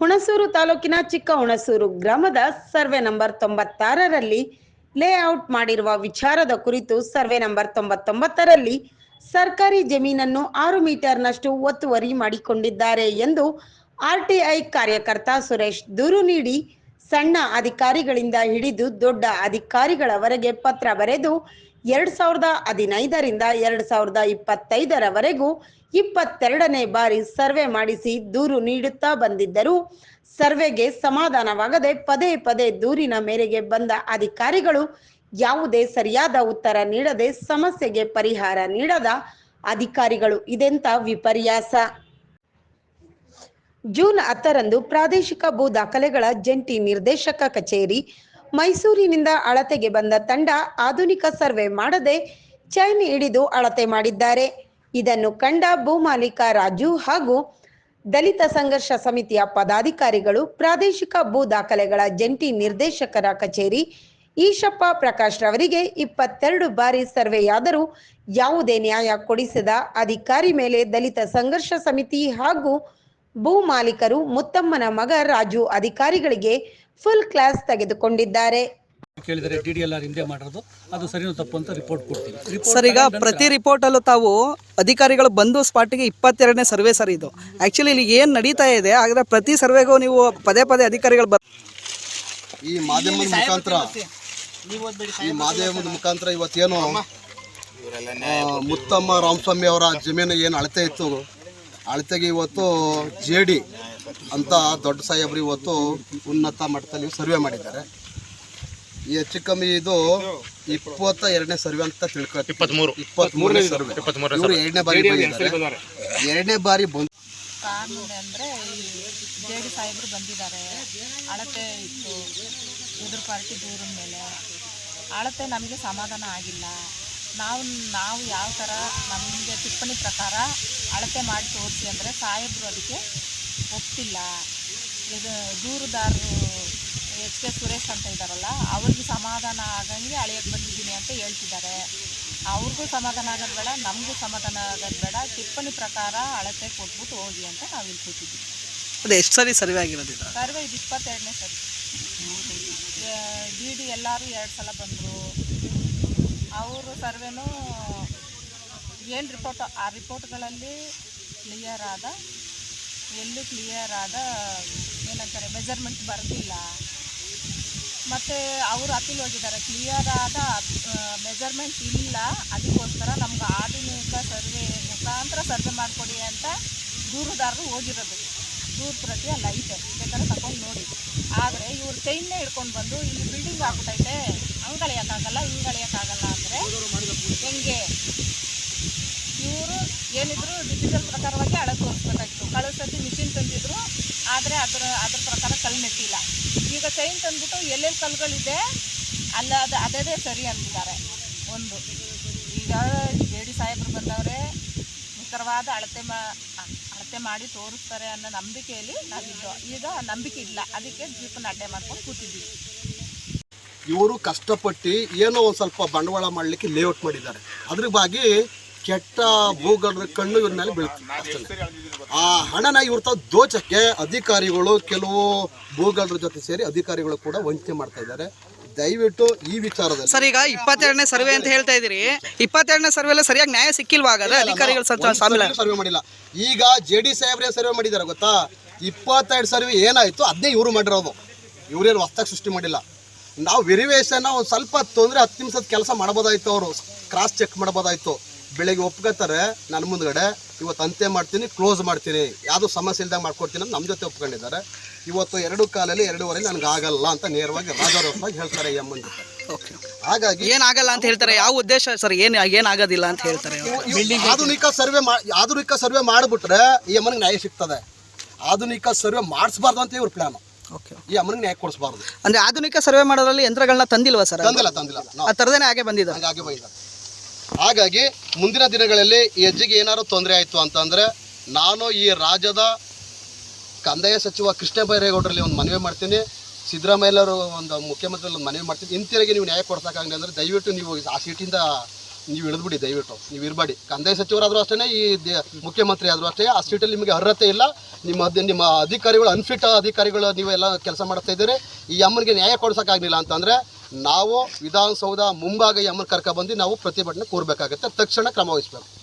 ಹುಣಸೂರು ತಾಲೂಕಿನ ಚಿಕ್ಕ ಹುಣಸೂರು ಗ್ರಾಮದ ಸರ್ವೆ ನಂಬರ್ ತೊಂಬತ್ತಾರರಲ್ಲಿ ಲೇಔಟ್ ಮಾಡಿರುವ ವಿಚಾರದ ಕುರಿತು ಸರ್ವೆ ನಂಬರ್ ತೊಂಬತ್ತೊಂಬತ್ತರಲ್ಲಿ ಸರ್ಕಾರಿ ಜಮೀನನ್ನು ಆರು ಮೀಟರ್ನಷ್ಟು ಒತ್ತುವರಿ ಮಾಡಿಕೊಂಡಿದ್ದಾರೆ ಎಂದು ಆರ್ಟಿಐ ಕಾರ್ಯಕರ್ತ ಸುರೇಶ್ ದೂರು ನೀಡಿ ಸಣ್ಣ ಅಧಿಕಾರಿಗಳಿಂದ ಹಿಡಿದು ದೊಡ್ಡ ಅಧಿಕಾರಿಗಳವರೆಗೆ ಪತ್ರ ಬರೆದು ಎರಡ್ ಸಾವಿರದ ಹದಿನೈದರಿಂದ ಎರಡ್ ಸಾವಿರದ ಇಪ್ಪತ್ತೈದರವರೆಗೂ ಇಪ್ಪತ್ತೆರಡನೇ ಬಾರಿ ಸರ್ವೆ ಮಾಡಿಸಿ ದೂರು ನೀಡುತ್ತಾ ಬಂದಿದ್ದರು ಸರ್ವೆಗೆ ಸಮಾಧಾನವಾಗದೆ ಪದೇ ಪದೇ ದೂರಿನ ಮೇರೆಗೆ ಬಂದ ಅಧಿಕಾರಿಗಳು ಯಾವುದೇ ಸರಿಯಾದ ಉತ್ತರ ನೀಡದೆ ಸಮಸ್ಯೆಗೆ ಪರಿಹಾರ ನೀಡದ ಅಧಿಕಾರಿಗಳು ಇದೆಂತ ವಿಪರ್ಯಾಸ. ಜೂನ್ ಹತ್ತರಂದು ಪ್ರಾದೇಶಿಕ ಭೂ ದಾಖಲೆಗಳ ಜಂಟಿ ನಿರ್ದೇಶಕ ಕಚೇರಿ ಮೈಸೂರಿನಿಂದ ಅಳತೆಗೆ ಬಂದ ತಂಡ ಆಧುನಿಕ ಸರ್ವೆ ಮಾಡದೆ ಚೈನ್ ಹಿಡಿದು ಅಳತೆ ಮಾಡಿದ್ದಾರೆ. ಇದನ್ನು ಕಂಡ ಭೂಮಾಲೀಕ ರಾಜು ಹಾಗೂ ದಲಿತ ಸಂಘರ್ಷ ಸಮಿತಿಯ ಪದಾಧಿಕಾರಿಗಳು, ಪ್ರಾದೇಶಿಕ ಭೂ ದಾಖಲೆಗಳ ಜಂಟಿ ನಿರ್ದೇಶಕರ ಕಚೇರಿ ಈಶಪ್ಪ ಪ್ರಕಾಶ್ ರವರಿಗೆ ಇಪ್ಪತ್ತೆರಡು ಬಾರಿ ಸರ್ವೆಯಾದರೂ ಯಾವುದೇ ನ್ಯಾಯ ಕೊಡಿಸದ ಅಧಿಕಾರಿ ಮೇಲೆ ದಲಿತ ಸಂಘರ್ಷ ಸಮಿತಿ ಹಾಗೂ ಭೂ ಮಾಲೀಕರು ಮುತ್ತಮ್ಮನ ಮಗ ರಾಜು ಅಧಿಕಾರಿಗಳಿಗೆ ಫುಲ್ ಕ್ಲಾಸ್ ತೆಗೆದುಕೊಂಡಿದ್ದಾರೆ. ಕೇಳಿದರೆ ಡಿ ಡಿ ಎಲ್ ಆರ್ ಹಿಂದೆ ಮಾಡಿರೋದು. ಅದು ಸರಿನೂ ತಪ್ಪು ಅಂತ ರಿಪೋರ್ಟ್ ಕೊಡ್ತೀವಿ ಸರ್ ಈಗ ಪ್ರತಿ ರಿಪೋರ್ಟಲ್ಲೂ ತಾವು ಅಧಿಕಾರಿಗಳು ಬಂದು ಸ್ಪಾಟಿಗೆ ಇಪ್ಪತ್ತೆರಡನೇ ಸರ್ವೆ ಸರ್ ಇದು. ಆ್ಯಕ್ಚುಲಿ ಇಲ್ಲಿ ಏನು ನಡೀತಾ ಇದೆ ಹಾಗಾದ್ರೆ ಪ್ರತಿ ಸರ್ವೆಗೂ ನೀವು ಪದೇ ಪದೇ ಅಧಿಕಾರಿಗಳು ಬರ್ ಈ ಮಾಧ್ಯಮದ ಮುಖಾಂತರ ಈ ಮಾಧ್ಯಮದ ಮುಖಾಂತರ ಇವತ್ತೇನು ಮುತ್ತಮ್ಮ ರಾಮಸ್ವಾಮಿ ಅವರ ಜಮೀನು ಏನು ಅಳತೆ ಇತ್ತು? ಅಳತೆಗೆ ಇವತ್ತು ಜೆ ಡಿ ಅಂತ ದೊಡ್ಡ ಸಾಹೇಬ್ರು ಇವತ್ತು ಉನ್ನತ ಮಟ್ಟದಲ್ಲಿ ಸರ್ವೆ ಮಾಡಿದ್ದಾರೆ. ಈ ಹೆಚ್ಚು ಕಮ್ಮಿ ಇದು ಇಪ್ಪತ್ತ ಎರಡನೇ ಸರ್ವೆ ಅಂತ ತಿಳ್ಕೊಳ್ತೀವಿ. ಇಪ್ಪತ್ಮೂರು. ಇಪ್ಪತ್ಮೂರನೇ ಸರ್ವೆ ಇವರು ಎರಡನೇ ಬಾರಿ ಬಂದಿದ್ದಾರೆ. ಎರಡನೇ ಬಾರಿ ಬಂದು ಕಾರಣ ಅಂದರೆ ಜೆ ಡಿ ಸಾಹೇಬರು ಬಂದಿದ್ದಾರೆ. ಅಳತೆ ಇತ್ತು. ಎದುರು ಪಾರ್ಟಿ ದೂರದ ಮೇಲೆ. ಅಳತೆ ನಮಗೆ ಸಮಾಧಾನ ಆಗಿಲ್ಲ. ನಾವು ನಾವು ಯಾವ ಥರ ನಮಗೆ ಟಿಪ್ಪಣಿ ಪ್ರಕಾರ ಅಳತೆ ಮಾಡಿ ತೋರಿಸಿ ಅಂದರೆ ಸಾಹೇಬರು ಅದಕ್ಕೆ ಒಪ್ತಿಲ್ಲ ಇದು ದೂರುದಾರರು ಎಚ್ ಕೆ ಸುರೇಶ್ ಅಂತ ಇದ್ದಾರಲ್ಲ ಅವ್ರಿಗೆ ಸಮಾಧಾನ ಆಗಂಗೆ ಅಳಿಯಕ್ಕೆ ಬಂದಿದ್ದೀನಿ ಅಂತ ಹೇಳ್ತಿದ್ದಾರೆ. ಅವ್ರಿಗೂ ಸಮಾಧಾನ ಆಗೋದು ಬೇಡ ನಮಗೂ ಸಮಾಧಾನ ಆಗೋದು ಬೇಡ. ಟಿಪ್ಪಣಿ ಪ್ರಕಾರ ಅಳತೆ ಕೊಟ್ಬಿಟ್ಟು ಹೋಗಿ ಅಂತ ನಾವು ಇಲ್ಲಿ ಕೂತಿದ್ವಿ ಅದು ಎಷ್ಟು ಸರಿ ಸರ್ವೆ ಆಗಿರೋದು ಸರ್ವೆ ಇದು ಇಪ್ಪತ್ತೆರಡನೇ ಸರಿ ಡಿ ಡಿ ಎಲ್ಲರೂ ಎರಡು ಸಲ ಬಂದರು. ಅವರು ಸರ್ವೆನೂ ಏನು ರಿಪೋರ್ಟ್ ಆ ರಿಪೋರ್ಟ್ಗಳಲ್ಲಿ ಕ್ಲಿಯರ್ ಆದ ಎಲ್ಲೂ ಕ್ಲಿಯರ್ ಆದ ಏನಂತಾರೆ ಮೆಜರ್ಮೆಂಟ್ ಬರೆದಿಲ್ಲ. ಮತ್ತು ಅವರು ಅಪೀಲ್ ಹೋಗಿದ್ದಾರೆ. ಕ್ಲಿಯರ್ ಆದ ಮೆಜರ್ಮೆಂಟ್ ಇಲ್ಲ. ಅದಕ್ಕೋಸ್ಕರ ನಮ್ಗೆ ಆಧುನಿಕ ಸರ್ವೆ, ಮುಖಾಂತರ ಸರ್ವೆ ಮಾಡಿಕೊಡಿ ಅಂತ ದೂರುದಾರರು ಹೋಗಿರೋದು. ದೂರ ಪ್ರತಿ ಅಲ್ಲಿ ಐತೆ ಬೇಕಾದ್ರೆ ತಗೊಂಡು ನೋಡಿ. ಆದರೆ ಇವರು ಚೈನ್ನೇ ಹಿಡ್ಕೊಂಡು ಬಂದು ಇಲ್ಲಿ ಬಿಲ್ಡಿಂಗ್ ಆಗ್ಬಿಟ್ಟೈತೆ ಹಂಗೆ ಅಳಿಯೋಕ್ಕಾಗಲ್ಲ ಹಿಂಗೆ ಅಳಿಯೋಕ್ಕಾಗಲ್ಲ ಅಂದರೆ ಹೆಂಗೆ? ಇವರು ಏನಿದ್ರು ಡಿಜಿಟಲ್ ಪ್ರಕಾರವಾಗಿ ತೋರಿಸ್ಬೇಕಾಗಿತ್ತು. ಅದರ ಅದ್ರ ಪ್ರಕಾರ ಕಲ್ಲು ನೆಟ್ಟಿಲ್ಲ. ಈಗ ಚೈನ್ ತಂದ್ಬಿಟ್ಟು ಎಲ್ಲೆಲ್ಲಿ ಕಲ್ಲುಗಳಿದೆ, ಅಲ್ಲ ಅದು ಅದೇ ಸರಿ ಅಂತಿದ್ದಾರೆ ಒಂದು. ಈಗ ಜೆ ಡಿ ಸಾಹೇಬರು ಬಂದವರೆ, ನಿಖರವಾದ ಅಳತೆ ಮಾ ಅಳತೆ ಮಾಡಿ ತೋರಿಸ್ತಾರೆ ಅನ್ನೋ ನಂಬಿಕೆಯಲ್ಲಿ ನಾವಿದ್ದು. ಈಗ ನಂಬಿಕೆ ಇಲ್ಲ. ಅದಕ್ಕೆ ಜೀಪನ್ನ ಅಡ್ಡೆ ಮಾಡ್ಕೊಂಡು ಕೂತಿದ್ದೀವಿ ಇವರು ಕಷ್ಟಪಟ್ಟು ಏನೋ ಒಂದು ಸ್ವಲ್ಪ ಬಂಡವಾಳ ಮಾಡಲಿಕ್ಕೆ ಲೇಔಟ್ ಮಾಡಿದ್ದಾರೆ. ಅದ್ರ ಬಾಗಿ ಕೆಟ್ಟ ಭೂಗರ್ಭದ ಕಣ್ಣು ಇವ್ರ ಮೇಲೆ ಅಷ್ಟೇ. ಆ ಹಣನ ಇವ್ರ ತಾವು ದೋಚಕ್ಕೆ ಅಧಿಕಾರಿಗಳು ಕೆಲವು ಭೂಗಳ್ರ ಜೊತೆ ಸೇರಿ ಅಧಿಕಾರಿಗಳು ಕೂಡ ವಂಚನೆ ಮಾಡ್ತಾ ಇದ್ದಾರೆ. ದಯವಿಟ್ಟು ಈ ವಿಚಾರದಲ್ಲಿ ಸರ್ ಈಗ ಇಪ್ಪತ್ತೆರಡನೇ ಸರ್ವೆ ಅಂತ ಹೇಳ್ತಾ ಇದ್ದೀರಿ. ಇಪ್ಪತ್ತೆರಡನೇ ಸರ್ವೆಲ್ಲ ಸರಿಯಾಗಿ ನ್ಯಾಯ ಸಿಕ್ಕಿಲ್ವಾ ಹಾಗಾದ್ರೆ? ಅಧಿಕಾರಿಗಳು ಸರ್ವೆ ಮಾಡಿಲ್ಲ. ಈಗ ಜೆ ಡಿ ಸಾಹೇಬ್ರೇ ಸರ್ವೆ ಮಾಡಿದ್ದಾರೆ ಗೊತ್ತಾ? ಇಪ್ಪತ್ತೆರಡು ಸರ್ವೆ ಏನಾಯ್ತು? ಅದನ್ನೇ ಇವರು ಮಾಡಿರೋದು. ಇವ್ರೇನು ಹೊಸ್ದಾಗಿ ಸೃಷ್ಟಿ ಮಾಡಿಲ್ಲ. ನಾವು ವೆರಿವೇಷನ್ ಒಂದು ಸ್ವಲ್ಪ ತೊಂದರೆ ಹತ್ತು ನಿಮಿಷದ ಕೆಲಸ ಮಾಡ್ಬೋದಾಯ್ತು ಅವರು. ಕ್ರಾಸ್ ಚೆಕ್ ಮಾಡ್ಬೋದಾಯ್ತು. ಬೆಳಿಗ್ಗೆ ಒಪ್ಕೋತಾರೆ ನನ್ನ ಮುಂದ್ಗಡೆ ಇವತ್ತು ಅಂತೆ ಮಾಡ್ತೀನಿ ಕ್ಲೋಸ್ ಮಾಡ್ತೀನಿ. ಯಾವುದು ಸಮಸ್ಯೆ ಇಲ್ದಾಗ ಮಾಡ್ಕೊಡ್ತೀನಿ ಅಂತ ನಮ್ಮ ಜೊತೆ ಒಪ್ಕೊಂಡಿದ್ದಾರೆ. ಇವತ್ತು ಎರಡು ಕಾಲಲ್ಲಿ ಎರಡೂವರೆ ನನಗೆ ಆಗಲ್ಲ ಅಂತ ನೇರವಾಗಿ ರಾಜಾರೋಪವಾಗಿ ಹೇಳ್ತಾರೆ ಈ ಅಮ್ಮನ ಜೊತೆ. ಹಾಗಾಗಿ ಏನಾಗಲ್ಲ ಅಂತ ಹೇಳ್ತಾರೆ? ಯಾವ ಉದ್ದೇಶ? ಸರ್ ಏನು ಏನಾಗೋದಿಲ್ಲ ಅಂತ ಹೇಳ್ತಾರೆ ಆಧುನಿಕ ಸರ್ವೆ ಆಧುನಿಕ ಸರ್ವೆ ಮಾಡಿಬಿಟ್ರೆ ಈ ಅಮ್ಮನಿಗೆ ನ್ಯಾಯ ಸಿಗ್ತದೆ. ಆಧುನಿಕ ಸರ್ವೆ ಮಾಡಿಸ್ಬಾರ್ದು ಅಂತ ಇವ್ರ ಪ್ಲಾನ್ ಓಕೆ ಈ ಅಮ್ಮನಿಗೆ ನ್ಯಾಯ ಕೊಡಿಸ್ಬಾರ್ದು. ಅಂದ್ರೆ ಆಧುನಿಕ ಸರ್ವೆ ಮಾಡೋದ್ರಲ್ಲಿ ಯಂತ್ರಗಳನ್ನ ತಂದಿಲ್ವಾ ಸರ್ ತಂದಿಲ್ಲ ತಂದಿಲ್ಲ. ಆ ಥರದೇ ಹಾಗೆ ಬಂದಿದೆ. ಹಾಗೆ ಬೈದ ಹಾಗಾಗಿ ಮುಂದಿನ ದಿನಗಳಲ್ಲಿ ಈ ಹೆಜ್ಜೆಗೆ ಏನಾದರೂ ತೊಂದರೆ ಆಯಿತು ಅಂತಂದರೆ ನಾನು ಈ ರಾಜ್ಯದ ಕಂದಾಯ ಸಚಿವ ಕೃಷ್ಣ ಬೈರೇಗೌಡರಲ್ಲಿ ಒಂದು ಮನವಿ ಮಾಡ್ತೀನಿ. ಸಿದ್ದರಾಮಯ್ಯವರು ಒಂದು ಮುಖ್ಯಮಂತ್ರಿಯಲ್ಲಿ ಮನವಿ ಮಾಡ್ತೀನಿ. ಇಂತಿರಗೆ ನೀವು ನ್ಯಾಯ ಕೊಡ್ಸೋಕ್ಕಾಗಲಿ ಅಂದರೆ ದಯವಿಟ್ಟು ನೀವು ಆ ಸೀಟಿಂದ ನೀವು ಇಳಿದ್ಬಿಡಿ, ದಯವಿಟ್ಟು. ನೀವು ಇರಬೇಡಿ. ಕಂದಾಯ ಸಚಿವರಾದರೂ ಅಷ್ಟೇ ಈ ಮುಖ್ಯಮಂತ್ರಿ ಆದರೂ ಅಷ್ಟೇ. ಆ ಸೀಟಲ್ಲಿ ನಿಮಗೆ ಅರ್ಹತೆ ಇಲ್ಲ. ನಿಮ್ಮ ನಿಮ್ಮ ಅಧಿಕಾರಿಗಳು ಅನ್ಫಿಟ್ ಅಧಿಕಾರಿಗಳು, ನೀವೆಲ್ಲ ಕೆಲಸ ಮಾಡ್ತಾ ಇದ್ದೀರಿ. ಈ ಅಮ್ಮನಿಗೆ ನ್ಯಾಯ ಕೊಡ್ಸೋಕ್ಕಾಗಲಿಲ್ಲ ಅಂತಂದರೆ ನಾವು ವಿಧಾನಸೌಧ ಮುಂಭಾಗ ಕರ್ಕ ಬಂದು ನಾವು ಪ್ರತಿಭಟನೆ ಕೋರಬೇಕಾಗತ್ತೆ ತಕ್ಷಣ ಕ್ರಮ ವಹಿಸ್ಬೇಕು.